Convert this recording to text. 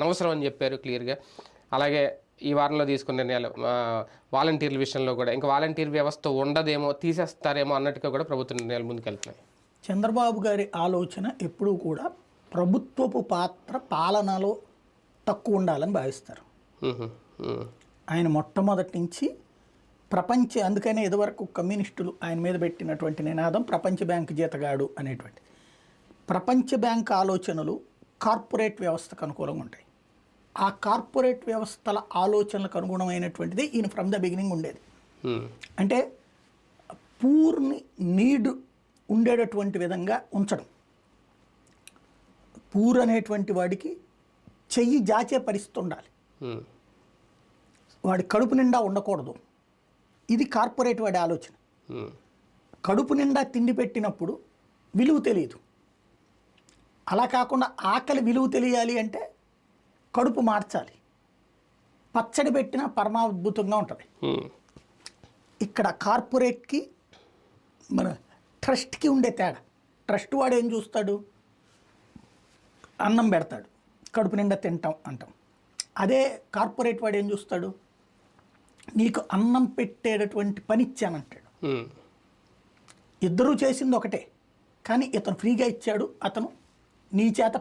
అనవసరం అని చెప్పారు క్లియర్గా. అలాగే ఈ వారంలో తీసుకున్న నిర్ణయాలు వాలంటీర్ల విషయంలో కూడా. ఇంకా వాలంటీర్ వ్యవస్థ ఉండదేమో తీసేస్తారేమో అన్నట్టుగా కూడా ప్రభుత్వ నిర్ణయాలు ముందుకెళ్తున్నాయి. చంద్రబాబు గారి ఆలోచన ఎప్పుడూ కూడా ప్రభుత్వపు పాత్ర పాలనలో తక్కువ ఉండాలని భావిస్తారు. ఆయన మొట్టమొదటి నుంచి ప్రపంచ అందుకనే ఇదివరకు కమ్యూనిస్టులు ఆయన మీద పెట్టినటువంటి నినాదం ప్రపంచ బ్యాంకు జీతగాడు అనేటువంటి. ప్రపంచ బ్యాంక్ ఆలోచనలు కార్పొరేట్ వ్యవస్థకు అనుకూలంగా ఉంటాయి. ఆ కార్పొరేట్ వ్యవస్థల ఆలోచనలకు అనుగుణమైనటువంటిది ఈయన ఫ్రమ్ ద బిగినింగ్ ఉండేది. ఉహు, అంటే పూర్ని నీడ్ ఉండేటటువంటి విధంగా ఉంచడం. పూర్ అనేటువంటి వాడికి చెయ్యి జాచే పరిస్థితి ఉండాలి. ఉహు, వాడి కడుపు నిండా ఉండకూడదు. ఇది కార్పొరేట్ వాడి ఆలోచన. ఉహు, కడుపు నిండా తిండి పెట్టినప్పుడు విలువ తెలియదు. అలా కాకుండా ఆకలి విలువ తెలియాలి అంటే కడుపు మార్చాలి. పచ్చడి పెట్టినా పరమాద్భుతంగా ఉంటుంది. ఇక్కడ కార్పొరేట్కి మన ట్రస్ట్కి ఉండే తేడా. ట్రస్ట్ వాడు ఏం చూస్తాడు? అన్నం పెడతాడు. కడుపు నిండా తింటాం అంటాం. అదే కార్పొరేట్ వాడు ఏం చూస్తాడు? నీకు అన్నం పెట్టేటటువంటి పని ఇచ్చానంటాడు. ఇద్దరూ చేసింది ఒకటే. కానీ ఇతను ఫ్రీగా ఇచ్చాడు. అతను నీ చేత